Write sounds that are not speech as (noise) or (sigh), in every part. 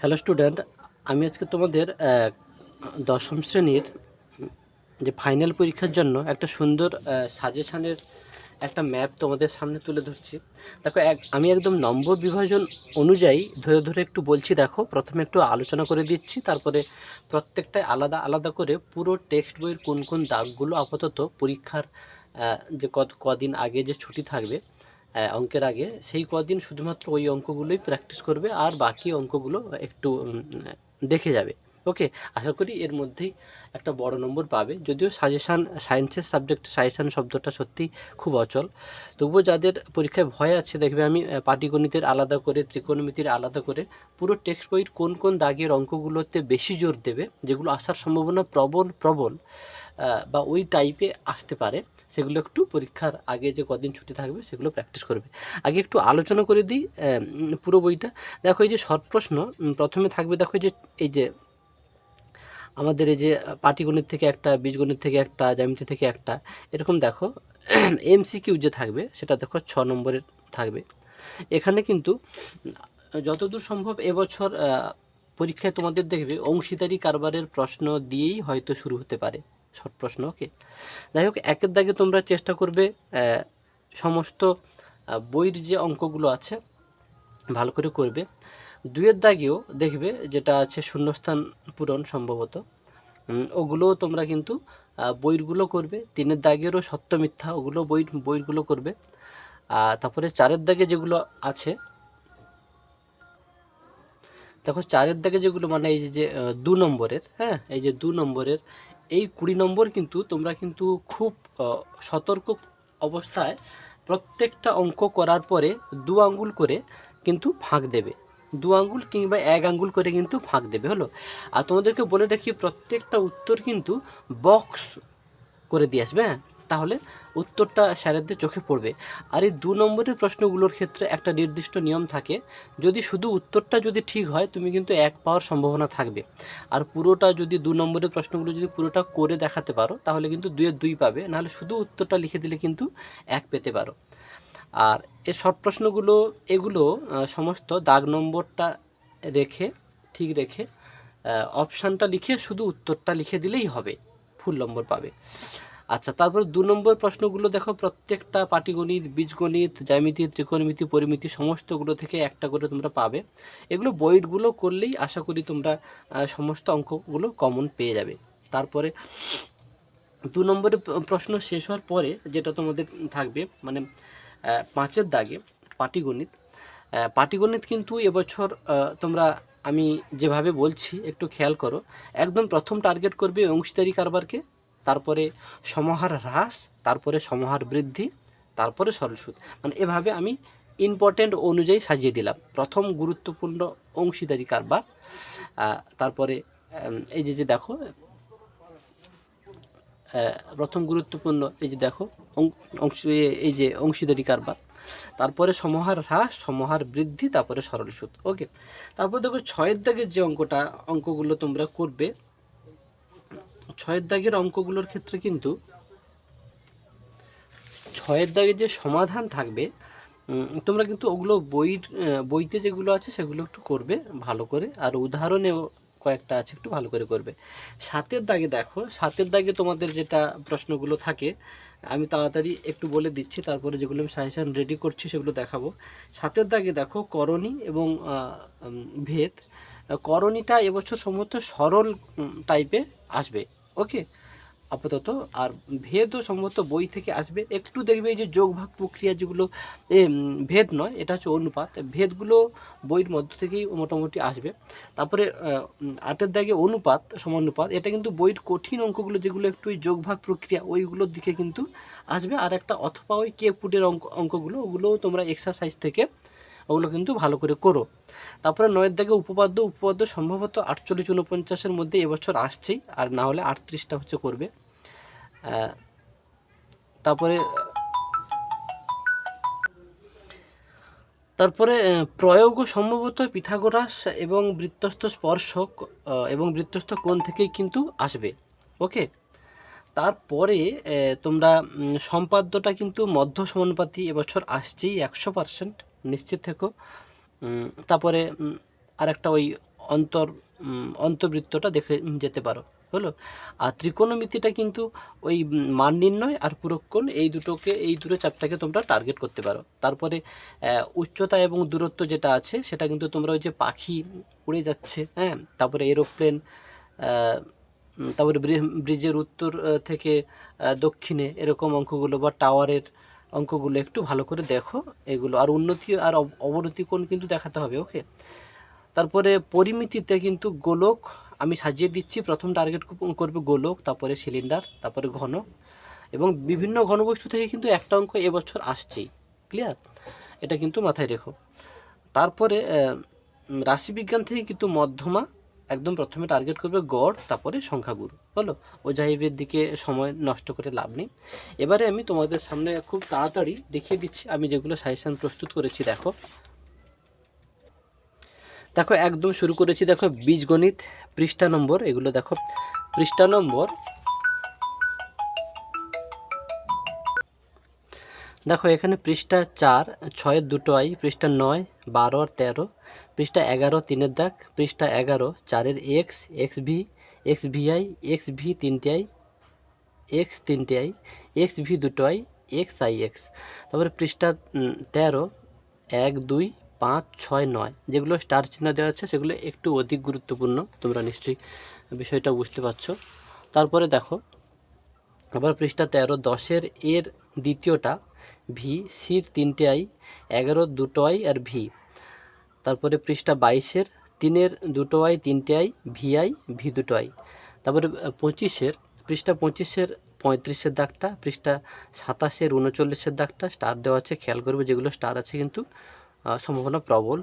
Hello student আমি আজকে তোমাদের দশম শ্রেণির যে ফাইনাল পরীক্ষার জন্য একটা সুন্দর সাজেশানের একটা ম্যাপ তোমাদের সামনে তুলে ধরছি। দেখো, এক, আমি একদম নম্বর বিভাজন অনুযায়ী ধরে ধরে একটু বলছি, দেখো, প্রথমে একটু আলোচনা করে দিচ্ছি, তারপরে প্রত্যেকটায় আলাদা আলাদা করে পুরো টেক্সট বইয়ের কোন কোন দাগগুলো আপাতত পরীক্ষার যে কদিন আগে যে ছুটি থাকবে অঙ্কের আগে সেই কদিন শুধুমাত্র ওই অঙ্কগুলোই প্র্যাকটিস করবে আর বাকি অঙ্কগুলো একটু দেখে যাবে। ওকে আশা করি এর মধ্যেই একটা বড় নম্বর পাবে। যদিও সাজেশান সায়েন্সের সাবজেক্ট সাজেশান শব্দটা সত্যি খুব অচল। তবুও যাদের পরীক্ষায় ভয় আছে, দেখবে আমি পাটিগণিতের আলাদা করে, ত্রিকোণমিতির আলাদা করে পুরো টেক্সট বইয়ের কোন কোন দাগের অঙ্কগুলোতে বেশি জোর দেবে, যেগুলো আসার সম্ভাবনা প্রবল প্রবল। বা ওই টাইপে আসতে পারে, সেগুলো একটু পরীক্ষার আগে যে কদিন ছুটি থাকবে, সেগুলো প্র্যাকটিস করবে। আগে একটু আলোচনা করে দিই পুরো বইটা। দেখো এই যে শর্ট প্রশ্ন প্রথমে থাকবে দেখো যে, এই যে আমাদের এই যে পাটিগণিত থেকে একটা, বীজগণিত থেকে একটা, জ্যামিতি থেকে একটা, এরকম দেখো (clears throat) এমসিকিউ যে থাকবে, সেটা দেখো ছ নম্বরের থাকবে। এখানে কিন্তু, যতদূর সম্ভব এবছর পরীক্ষায় তোমাদের দেখবে অংশীদারি কারবারের প্রশ্ন দিয়েই হয়তো শুরু হতে পারে। শর্ট প্রশ্ন, ওকে? যাই হোক, একের দাগে তোমরা চেষ্টা করবে সমস্ত বইয়ের যে অঙ্কগুলো আছে, ভালো করে করবে। দুয়ের দাগেও দেখবে যেটা আছে শূন্যস্থান পূরণ সম্ভবত। ওগুলোও তোমরা কিন্তু বইগুলো করবে। তিনের দাগেরও সত্য মিথ্যা, ওগুলো বই বইগুলো করবে। তারপরে চারের দাগে যেগুলো আছে, দেখো, চারের দাগে যেগুলো মানে এই যে দু নম্বরের হ্যাঁ? এই যে দু নম্বরের এই কুড়ি নম্বর কিন্তু তোমরা কিন্তু খুব সতর্ক অবস্থায় প্রত্যেকটা অঙ্ক করার পরে দু আঙ্গুল করে কিন্তু ফাঁক দেবে। দু আঙ্গুল কিংবা এক আঙ্গুল করে কিন্তু ফাঁক দেবে, হলো? আর তোমাদেরকে বলে রাখি, প্রত্যেকটা উত্তর কিন্তু বক্স করে দিয়ে আসবে হ্যাঁ? তাহলে উত্তরটা স্যারেদের চোখে পড়বে। আর এই দু নম্বরের প্রশ্নগুলোর ক্ষেত্রে একটা নির্দিষ্ট নিয়ম থাকে, যদি শুধু উত্তরটা যদি ঠিক হয়, তুমি কিন্তু এক পাওয়ার সম্ভাবনা থাকবে। আর পুরোটা যদি দু নম্বরের প্রশ্নগুলো যদি পুরোটা করে দেখাতে পারো, তাহলে কিন্তু দুয়ে দুই পাবে, নাহলে শুধু উত্তরটা লিখে দিলে কিন্তু এক পেতে পারো। আর এই শর্ট প্রশ্নগুলো, এগুলো সমস্ত দাগ নম্বরটা রেখে, ঠিক রেখে অপশানটা লিখে শুধু উত্তরটা লিখে দিলেই হবে, ফুল নম্বর পাবে। আচ্ছা তারপর দু নম্বর প্রশ্নগুলো দেখো, প্রত্যেকটা পাটিগণিত, বীজগণিত, জ্যামিতি, ত্রিকোণমিতি, পরিমিতি সমস্তগুলো থেকে একটা করে তোমরা পাবে। এগুলো বইগুলো করলেই আশা করি তোমরা সমস্ত অঙ্কগুলো কমন পেয়ে যাবে। তারপরে দু নম্বরের প- প্রশ্ন শেষ হওয়ার পরে যেটা তোমাদের থাকবে মানে পাঁচের দাগে পাটিগণিত। পাটিগণিত কিন্তু এবছর তোমরা, আমি যেভাবে বলছি, একটু খেয়াল করো। একদম প্রথম টার্গেট করবে অংশীদারি কারবারকে তারপরে সমহার হ্রাস, তারপরে সমহার বৃদ্ধি, তারপরে সরল সুদ। মানে এভাবে আমি ইম্পর্টেন্ট অনুযায়ী সাজিয়ে দিলাম। প্রথম গুরুত্বপূর্ণ অংশীদারি কারবার তারপরে এই যে যে দেখো প্রথম গুরুত্বপূর্ণ, এই যে দেখো অংশ এই যে অংশীদারি কারবার, তারপরে সমহার হ্রাস, সমহার বৃদ্ধি, তারপরে সরল সুদ। ওকে? তারপর দেখো, ছয়ের দাগের যে অঙ্কটা, অঙ্কগুলো তোমরা করবে ছয়ের দাগের অঙ্কগুলোর ক্ষেত্রে কিন্তু ছয়ের দাগের যে সমাধান থাকবে তোমরা কিন্তু ওগুলো বইর বইতে যেগুলো আছে সেগুলো একটু করবে ভালো করে। আর উদাহরণেও কয়েকটা আছে একটু ভালো করে করবে। সাতের দাগে দেখো, সাতের দাগে তোমাদের যেটা প্রশ্নগুলো থাকে, আমি তাড়াতাড়ি একটু বলে দিচ্ছি, তারপরে যেগুলো আমি সাজেশান রেডি করছি সেগুলো দেখাবো। সাতের দাগে দেখো, করণী এবং ভেদ। করণীটা এবছর সম্ভবত সরল টাইপে আসবে। ওকে? আপাতত আর ভেদও সম্ভবত বই থেকে আসবে। একটু দেখবে যে যোগ ভাগ প্রক্রিয়া যেগুলো ভেদ নয়, এটা হচ্ছে অনুপাত। ভেদগুলো বইয়ের মধ্য থেকেই মোটামুটি আসবে। তারপরে আটের দাগে অনুপাত, সমানুপাত, এটা কিন্তু বইয়ের কঠিন অঙ্কগুলো যেগুলো একটু ওই যোগ ভাগ প্রক্রিয়া, ওইগুলোর দিকে কিন্তু আসবে। আর একটা অথবা ওই কে পুটের অঙ্ক, অঙ্কগুলো ওগুলোও তোমরা এক্সারসাইজ থেকে ওগুলো কিন্তু ভালো করে করো। তারপরে নয়ের দাগে উপপাদ্য উপপাদ্য সম্ভবত আটচল্লিশ উনপঞ্চাশের মধ্যে এবছর আসছেই আর না হলে আটত্রিশটা হচ্ছে করবে। তারপরে তারপরে আহ, প্রয়োগও সম্ভবত পিথাগোরাস এবং বৃত্তস্থ স্পর্শক এবং বৃত্তস্থ কোণ থেকেই কিন্তু আসবে। ওকে? তারপরে তোমরা সম্পাদ্যটা কিন্তু মধ্য সমানুপাতি এবছর আসছেই একশো পার্সেন্ট। নিশ্চিত থেকো। তারপরে আরেকটা ওই অন্তর উম, অন্তর্বৃত্তটা দেখে যেতে পারো। হলো? আর ত্রিকোণমিতিটা কিন্তু ওই মান নির্ণয় আর পুরক্ষণ এই দুটোকে এই দুটো চাপটাকে তোমরা টার্গেট করতে পারো। তারপরে উচ্চতা এবং দূরত্ব যেটা আছে সেটা কিন্তু তোমরা ওই যে পাখি উড়ে যাচ্ছে হ্যাঁ? তারপরে এরোপ্লেন তারপরে ব্রি- ব্রিজের উত্তর থেকে দক্ষিণে এরকম অঙ্কগুলো বা টাওয়ারের অঙ্কগুলো একটু ভালো করে দেখো, এগুলো আর উন্নতি আর অব- অবনতি কোণ কিন্তু দেখাতে হবে, ওকে? তারপরে পরিমিতিতে কিন্তু গোলক, আমি সাজিয়ে দিচ্ছি, প্রথম টার্গেট করবে গোলক, তারপরে সিলিন্ডার তারপরে ঘন। এবং বিভিন্ন ঘনবস্তু থেকে কিন্তু একটা অঙ্ক এবছর আসছেই ক্লিয়ার এটা কিন্তু মাথায় রেখো। তারপরে রাশিবিজ্ঞান থেকে কিন্তু মধ্যমা একদম প্রথমে টার্গেট করবে গড়, তারপরে সংখ্যাগুরু। হলো ওজাহিবের দিকে সময় নষ্ট করে লাভ নেই। এবারে আমি তোমাদের সামনে খুব তাড়াতাড়ি দেখিয়ে দিচ্ছি। আমি যেগুলো সাজেশান প্রস্তুত করেছি, দেখো। দেখো, একদম শুরু করেছি, দেখো, বীজগণিত পৃষ্ঠা নম্বর, এগুলো দেখো। পৃষ্ঠা নম্বর, দেখো, এখানে পৃষ্ঠা চার ছয়ের দুটো আই, পৃষ্ঠা নয় বারো আর তেরো, পৃষ্ঠা এগারো তিনের দাগ, পৃষ্ঠা এগারো চারের X X V X VI X V তিনটে আই এক্স তিনটে আই এক্স ভি দুটো আই এক্স আই এক্স তারপরে পৃষ্ঠা তেরো, এক, দুই, পাঁচ, ছয়, নয়, যেগুলো স্টার চিহ্ন দেওয়া আছে, সেগুলো একটু অধিক গুরুত্বপূর্ণ, তোমরা নিশ্চয়ই বিষয়টা বুঝতে পারছ। তারপরে দেখো আবার পৃষ্ঠা তেরো দশের এর দ্বিতীয়টা, ভি, সির তিনটে আই, এগারো দুটো আই আর ভি। তারপরে পৃষ্ঠা বাইশের তিনের দুটো আই, তিনটে আই, ভি আই, ভি দুটো আই। তারপরে পঁচিশের, পৃষ্ঠা পঁচিশের পঁয়ত্রিশের দাগটা, পৃষ্ঠা সাতাশের উনচল্লিশের দাগটা, স্টার দেওয়া আছে, খেয়াল করবে যেগুলো স্টার আছে কিন্তু সম্ভাবনা প্রবল।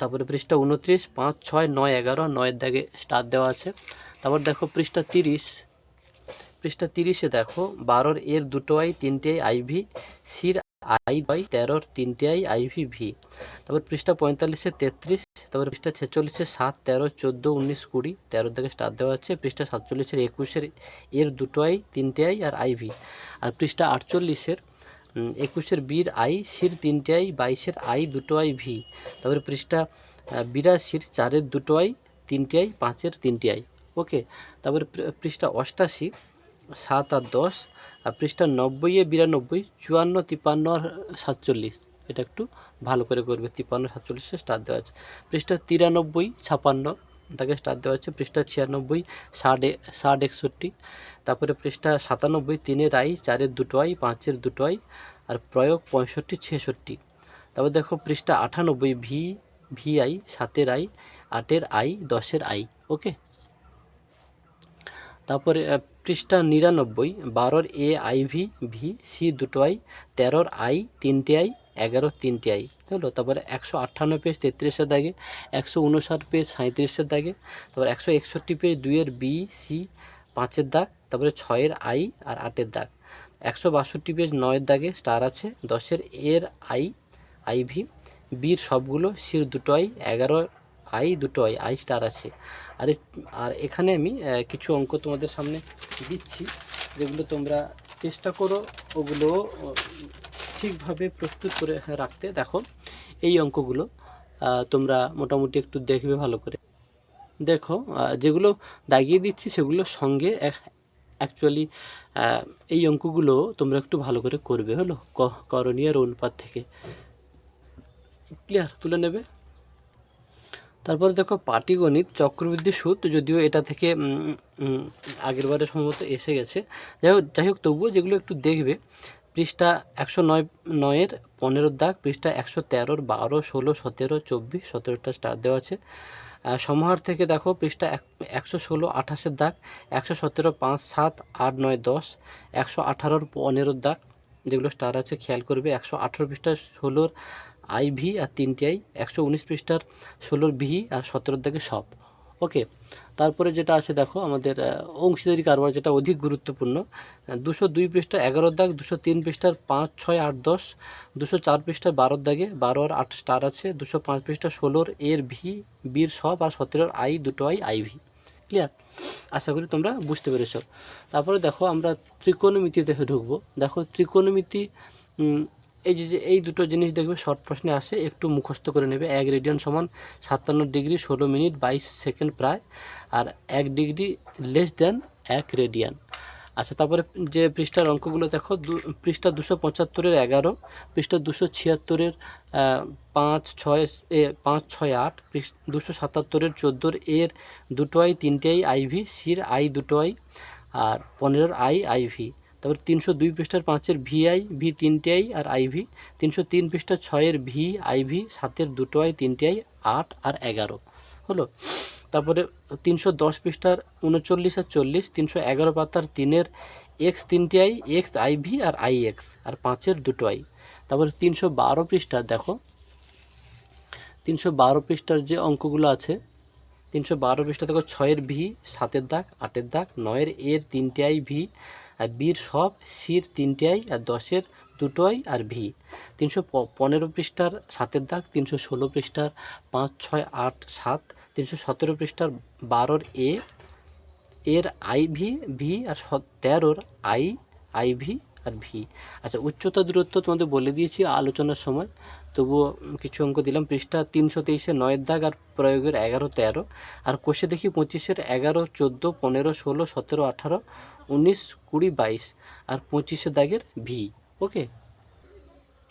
তারপরে পৃষ্ঠা উনত্রিশ, পাঁচ, ছয়, নয়, এগারো, নয়ের দাগে স্টার দেওয়া আছে। তারপর দেখো পৃষ্ঠা তিরিশ পৃষ্ঠা তিরিশে দেখো, বারোর এর দুটো আই, তিনটে আই আইভি সির আই বাই তেরোর তিনটে আই আইভি ভি তারপর পৃষ্ঠা পঁয়তাল্লিশে তেত্রিশ, তারপর পৃষ্ঠা ছেচল্লিশে সাত, তেরো, চোদ্দ, উনিশ, কুড়ি তেরোর থেকে স্টার দেওয়া আছে। পৃষ্ঠা সাতচল্লিশের একুশের এর দুটো আই, তিনটে আই আর আইভি আর পৃষ্ঠা আটচল্লিশের একুশের বীর আই, সির তিনটে আই, বাইশের আই দুটো আই ভি তারপরে পৃষ্ঠা বিরাশির চারের দুটো আই, তিনটে আই, পাঁচের তিনটে আই। ওকে, তারপরে পৃষ্ঠা অষ্টাশি সাত আর দশ, আর পৃষ্ঠা এ বিরানব্বই, চুয়ান্ন তিপ্পান্ন আর সাতচল্লিশ। এটা একটু ভালো করে করবে তিপ্পান্ন সাতচল্লিশে স্টার দেওয়া আছে। পৃষ্ঠা তিরানব্বই, ছাপান্ন, তাকে স্টার দেওয়া আছে। পৃষ্ঠা ছিয়ানব্বই, ষাট ষাট, একষট্টি। তারপরে পৃষ্ঠা সাতানব্বই, তিনের আই, চারের দুটো আই, পাঁচের দুটো আই, আর প্রয়োগ পঁয়ষট্টি, ছেষট্টি। তারপর দেখো পৃষ্ঠা আটানব্বই, ভি ভি আই সাতের আই, আটের আই, দশের আই, ওকে? তারপরে পৃষ্ঠা নিরানব্বই, বারোর এ আই ভি ভি, সি দুটো আই, তেরোর আই, তিনটে আই এগারো তিনটে আই। হলো তারপরে একশো আটান্ন পেজ, তেত্রিশের দাগে, একশো উনষাট পেজ সাঁত্রিশের দাগে, তারপর একশো একষট্টি পেজ, দুইয়ের বি, সি, পাঁচের দাগ, তারপরে ছয়ের আই আর আটের দাগ। একশো বাষট্টি পেজ, নয়ের দাগে স্টার আছে, দশের এর আই আইভি বির সবগুলো, সির দুটো আই এগারো আই দুটো আই আই স্টার আছে। আর আর এখানে আমি কিছু অঙ্ক তোমাদের সামনে দিচ্ছি, যেগুলো তোমরা চেষ্টা করো ওগুলো ঠিকভাবে প্রস্তুত করে রাখতে। দেখো, এই অঙ্কগুলো তোমরা মোটামুটি একটু দেখবে ভালো করে। দেখো যেগুলো দাগিয়ে দিচ্ছি সেগুলোর সঙ্গে অ্যাকচুয়ালি এই অঙ্কগুলো তোমরা একটু ভালো করে করবে, হলো করণীয় অনুপাত থেকে। ক্লিয়ার তুলে নেবে? তারপরে দেখো পাটিগণিত, চক্রবৃদ্ধি সুদ যদিও এটা থেকে আগের বারে সম্ভবত এসে গেছে। যাই হোক যাই হোক, তবুও যেগুলো একটু দেখবে, পৃষ্ঠা একশো নয়, নয়ের পনেরোর দাগ, পৃষ্ঠা একশো তেরোর বারো, ষোলো, সতেরো, চব্বিশ, সতেরোটা স্টার দেওয়া আছে। সমাহার থেকে দেখো, পৃষ্ঠা এক, একশো ষোলো, আঠাশের দাগ, একশো সতেরো, পাঁচ, সাত, আট, নয়, দশ, একশো আঠারোর পনেরোর দাগ, যেগুলো স্টার আছে, খেয়াল করবে, একশো আঠারো পৃষ্ঠা ষোলোর আই ভি আর তিনটি আই একশো উনিশ পৃষ্ঠার ষোলোর ভি আর সতেরোর দাগে সব। ওকে তারপরে যেটা আছে দেখো, আমাদের অংশীদারি কারবার যেটা অধিক গুরুত্বপূর্ণ দুশো দুই পৃষ্ঠা এগারোর দাগ, দুশো তিন পৃষ্ঠার পাঁচ, ছয়, আট, দশ, দুশো চার পৃষ্ঠার বারোর দাগে বারো আট স্টার আছে, দুশো পাঁচ পৃষ্ঠা ষোলোর এর ভি বির সব আর সতেরোর আই দুটো আই আই ভি ক্লিয়ার আশা করি তোমরা বুঝতে পেরেছ। তারপরে দেখো, আমরা ত্রিকোণমিতিতে ঢুকবো। দেখো, ত্রিকোণমিতি এই যে এই দুটো জিনিস দেখবে শর্ট প্রশ্নে আসে, একটু মুখস্থ করে নেবে। এক রেডিয়ান সমান সাতান্ন ডিগ্রি ষোলো মিনিট বাইশ সেকেন্ড প্রায়, আর এক ডিগ্রি লেস দেন এক রেডিয়ান। আচ্ছা তারপরে যে পৃষ্ঠার অঙ্কগুলো দেখো পৃষ্ঠা দুশো পঁচাত্তরের এগারো, পৃষ্ঠা দুশো ছিয়াত্তরের পাঁচ ছয় পাঁচ ছয় আট দুশো সাতাত্তরের চোদ্দোর এর দুটো আই তিনটে আই আইভি সির আই দুটো আই আর পনেরোর আই আইভি তারপর তিনশো দুই পৃষ্ঠার পাঁচের ভিআই ভি তিনটে আই আর আইভি তিনশো তিন পৃষ্ঠার ছয়ের ভি আইভি সাতের দুটো আই, তিনটে আই, আট আর এগারো। হলো? তারপরে তিনশো দশ পৃষ্ঠার উনচল্লিশ আর চল্লিশ, তিনশো এগারো পাতার তিনের এক্স তিনটে আই, এক্স আইভি আর আই এক্স আর পাঁচের দুটো আই। তারপরে তিনশো বারো পৃষ্ঠা, দেখো। তিনশো বারো পৃষ্ঠার যে অঙ্কগুলো আছে, তিনশো বারো পৃষ্ঠা দেখো ছয়ের ভি, সাতের দাগ, আটের দাগ, নয়ের এর তিনটে আই ভি আর বির সব সির তিনটে আর দশের দুটোই, আর ভি। তিনশো পনেরো পৃষ্ঠার সাতের দাগ, তিনশো ষোলো পৃষ্ঠার পাঁচ, ছয়, আট, সাত, তিনশো সতেরো পৃষ্ঠার বারোর এ, এর আই ভি ভি, আর তেরোর আই আই ভি। আর ভি। আচ্ছা উচ্চতা দূরত্ব তোমাদের বলে দিয়েছি আলোচনার সময়। তবুও কিছু অঙ্ক দিলাম। পৃষ্ঠা তিনশো তেইশে নয়ের দাগ আর প্রয়োগের এগারো তেরো। আর কোষে দেখি পঁচিশের এগারো, চোদ্দ, পনেরো, ষোলো, সতেরো, আঠারো, উনিশ, কুড়ি, বাইশ। আর পঁচিশের দাগের ভি। ওকে?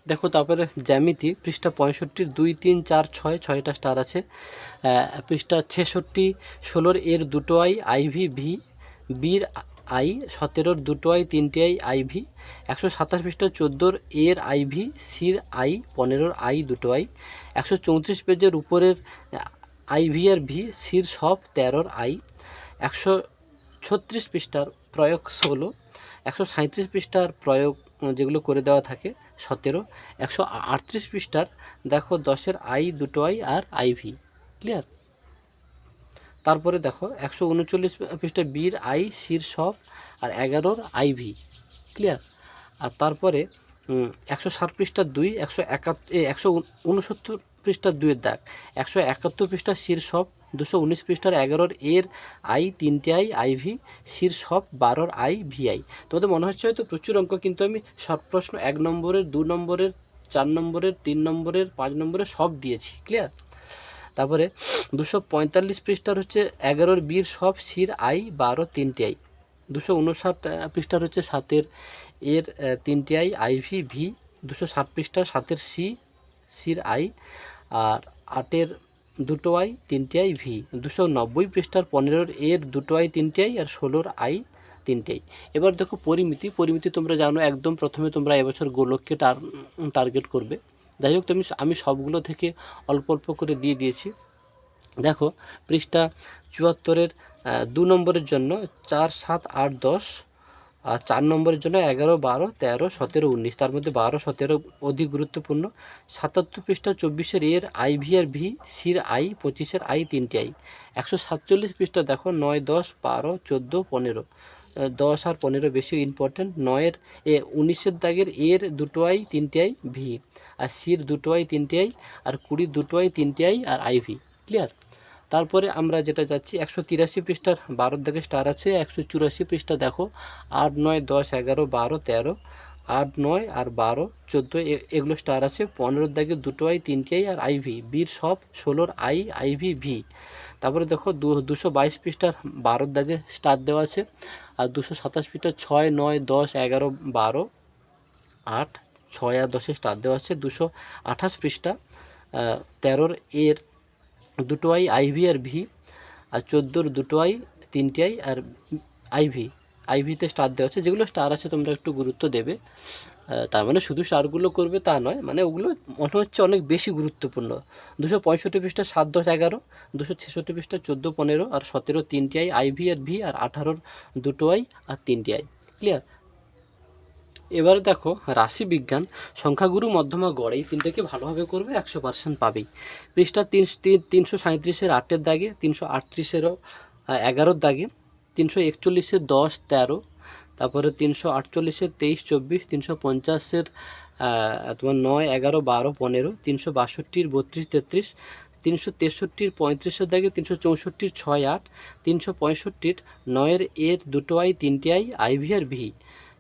দেখো, তারপরে জ্যামিতি। পৃষ্ঠা পঁয়ষট্টির দুই, তিন, চার, ছয়, ছয়টা স্টার আছে। পৃষ্ঠা ছেষট্টি, ষোলোর এর দুটো আই আইভি ভি, বির আই, সতেরোর দুটো আই, তিনটে আই, আইভি। একশো সাতাশ পৃষ্ঠা চোদ্দোর এর আইভি, সির আই, পনেরোর আই, দুটো আই। একশো চৌত্রিশ পেজের উপরের আইভি আর ভি, সির সব তেরোর আই। একশো ছত্রিশ পৃষ্ঠার প্রয়োগ ষোলো। একশো সাঁত্রিশ পৃষ্ঠার প্রয়োগ যেগুলো করে দেওয়া থাকে, সতেরো। একশো আটত্রিশ পৃষ্ঠার, দেখো দশের আই, দুটো আই আর আইভি। ক্লিয়ার? তারপরে দেখো একশো উনচল্লিশ পৃষ্ঠা বীর আই সির সব, আর এগারোর আইভি ক্লিয়ার আর তারপরে একশো ষাট পৃষ্ঠার দুই, একশো একাত্তর একশো উনসত্তর পৃষ্ঠার দুইয়ের দাগ, একশো একাত্তর পৃষ্ঠার শীর্ষক দুশো উনিশ পৃষ্ঠার এগারোর এর আই তিনটে আই আইভি শীর্ষক বারোর আই ভিআই তোমাদের মনে হচ্ছে হয়তো প্রচুর অঙ্ক, কিন্তু আমি শর্ট প্রশ্ন এক নম্বরের, দু নম্বরের, চার নম্বরের, তিন নম্বরের, পাঁচ নম্বরের সব দিয়েছি ক্লিয়ার তারপরে দুশো পঁয়তাল্লিশ পৃষ্ঠার হচ্ছে এগারোর বীর সব শির আই, বারো তিনটি আই। দুশো উনষাট পৃষ্ঠার হচ্ছে সাতের এর তিনটি আই আইভি ভি দুশো ষাট পৃষ্ঠার সাতের সি সির আই। আর আটের দুটো আই, তিনটি আই, ভি। দুশো নব্বই পৃষ্ঠার পনেরোর এর দুটো আই, তিনটি আই, আর ষোলোর আই তিনটেই এবার দেখো পরিমিতি। পরিমিতি তোমরা জানো, একদম প্রথমে তোমরা এবছর গোলককে টার টার্গেট করবে। যাই হোক, তুমি আমি সবগুলো থেকে অল্প অল্প করে দিয়ে দিয়েছি। দেখো, পৃষ্ঠা চুয়াত্তরের দু নম্বরের জন্য চার সাত আট দশ, আর চার নম্বরের জন্য এগারো বারো তেরো সতেরো উনিশ, তার মধ্যে বারো সতেরো অধিক গুরুত্বপূর্ণ। সাতাত্তর পৃষ্ঠা চব্বিশের এর আই ভি আর ভি সির আই, পঁচিশের আই তিনটি আই। একশো সাতচল্লিশ পৃষ্ঠা দেখো, নয় দশ বারো চোদ্দ পনেরো। দশ আর পনেরো বেশি ইম্পর্টেন্ট নয়ের, এ উনিশের দাগের, এর দুটো আই তিনটে আই ভি আর সির দুটো আই তিনটে আই আর কুড়ির দুটো আই তিনটে আই আর আইভি ক্লিয়ার তারপরে আমরা যেটা যাচ্ছি, একশো তিরাশি পৃষ্ঠার, বারোর দাগে স্টার আছে, একশো চুরাশি পৃষ্ঠা দেখো, আট, নয়, দশ, এগারো, বারো, তেরো, আট, নয়, আর বারো, চোদ্দ এগুলো স্টার আছে, পনেরোর দাগে দুটো আই তিনটে আই আর আইভি বির সব, ষোলোর আই আইভি ভি তারপরে দেখো দু, দুশো বাইশ পৃষ্ঠার বারোর দাগে স্টার দেওয়া আছে, আর দুশো সাতাশ পৃষ্ঠার ছয়, নয়, দশ, এগারো, বারো, আট, ছয় আর দশে স্টার দেওয়া আছে, দুশো আঠাশ পৃষ্ঠা তেরোর এর দুটো আই আইভি আর ভি আর চোদ্দোর দুটো আই, তিনটে আই, আর আইভি আইভিতে স্টার দেওয়া আছে, যেগুলো স্টার আছে তোমরা একটু গুরুত্ব দেবে। তার মানে শুধু স্টারগুলো করবে তা নয় মানে ওগুলো মনে হচ্ছে অনেক বেশি গুরুত্বপূর্ণ। দুশো পঁয়ষট্টি পৃষ্ঠা সাত দশ এগারো, দুশো ছেষট্টি পৃষ্ঠা চোদ্দ পনেরো, আর সতেরো তিনটি আই আইভি আর ভি আর আঠারোর দুটো আই আর তিনটি আই। ক্লিয়ার এবারে দেখো, রাশি বিজ্ঞান, সংখ্যাগুরু মধ্যমা গড়, এই তিনটাকে ভালোভাবে করবে একশো পার্সেন্ট পাবেই। পৃষ্ঠা তিন, তিন- তিনশো সাঁত্রিশের আটের দাগে, তিনশো আটত্রিশেরও এগারোর দাগে, তিনশো একচল্লিশের দশ তেরো তারপরে তিনশো আটচল্লিশের তেইশ, চব্বিশ, তিনশো পঞ্চাশের তোমার নয়, এগারো, বারো, পনেরো, তিনশো বাষট্টির বত্রিশ, তেত্রিশ, তিনশো তেষট্টির পঁয়ত্রিশের দাগে তিনশো চৌষট্টির ছয়, আট, তিনশো পঁয়ষট্টির নয়ের এর দুটো আই, তিনটি আই আইভি আর ভি।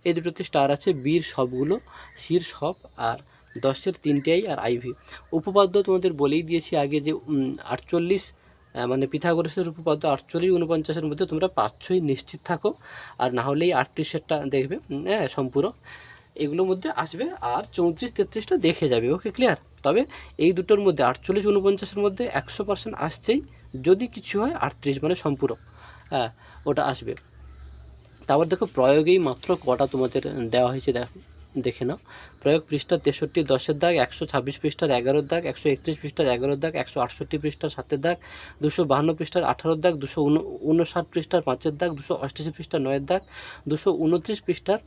এই দুটোতে স্টার আছে বীর সবগুলো, শির সব, আর দশের তিনটি আই আর আইভি উপপাদ্য তোমাদের বলেই দিয়েছি আগে যে আটচল্লিশ মানে পিথাগোরাসের উপপাদ্য আটচল্লিশ উনপঞ্চাশের মধ্যে তোমরা পাঁচশোই নিশ্চিত থাকো। আর না হলেই আটত্রিশেরটা দেখবে হ্যাঁ সম্পূরক এগুলোর মধ্যে আসবে আর চৌত্রিশ, তেত্রিশটা দেখে যাবে, ওকে ক্লিয়ার তবে এই দুটোর মধ্যে আটচল্লিশ উনপঞ্চাশের মধ্যে একশো পার্সেন্ট আসছেই, যদি কিছু হয় আটত্রিশ মানে সম্পূরক হ্যাঁ ওটা আসবে। তারপর দেখো প্রয়োগেই মাত্র কটা তোমাদের দেওয়া হয়েছে, দেখো। দেখে নাও। প্রয়োগ পৃষ্ঠা তেষট্টি দশের দাগ, একশো ছাব্বিশ পৃষ্ঠার এগারোর দাগ, একশো একত্রিশ পৃষ্ঠার এগারোর দাগ, একশো আটষট্টি পৃষ্ঠার সাতের দাগ, দুশো বাহান্ন পৃষ্ঠার আঠারোর দাগ, দুশো উনষাট পৃষ্ঠার পাঁচের দাগ, দুশো অষ্টাশি পৃষ্ঠার নয়ের দাগ, দুশো উনত্রিশ পৃষ্ঠার,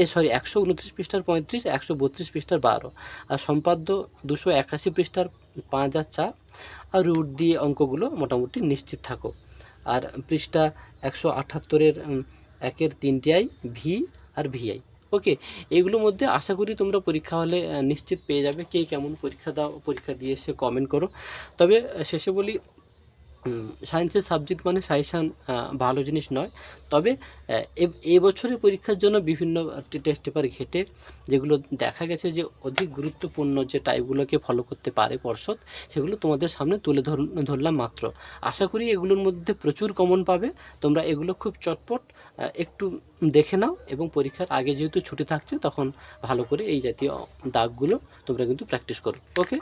এ, সরি, একশো উনত্রিশ পৃষ্ঠার পঁয়ত্রিশ, একশো বত্রিশ পৃষ্ঠার বারো। আর সম্পাদ্য দুশো একাশি পৃষ্ঠার পাঁচ আর চার। আর রুট দিয়ে অঙ্কগুলো মোটামুটি নিশ্চিত থাকো। আর পৃষ্ঠা একশো আটাত্তরের একের তিনটি আই, ভি আর ভিআই। ওকে এগুলোর মধ্যে আশা করি তোমরা পরীক্ষা হলে নিশ্চিত পেয়ে যাবে কে কেমন পরীক্ষা দাও, পরীক্ষা দিয়ে এসে কমেন্ট করো। তবে শেষে বলি সায়েন্সের সাবজেক্ট মানে সাইসান ভালো জিনিস নয়। তবে এবছরের পরীক্ষার জন্য বিভিন্ন টেস্ট পেপার ঘেটে, যেগুলো দেখা গেছে যে অধিক গুরুত্বপূর্ণ যে টাইপগুলোকে ফলো করতে পারে পর্ষদ, সেগুলো তোমাদের সামনে তুলে ধর, ধরলাম মাত্র। আশা করি এগুলোর মধ্যে প্রচুর কমন পাবে। তোমরা এগুলো খুব চটপট একটু দেখে নাও এবং পরীক্ষার আগে যেহেতু ছুটি থাকছে, তখন ভালো করে এই জাতীয় দাগগুলো তোমরা কিন্তু প্র্যাকটিস করো। ওকে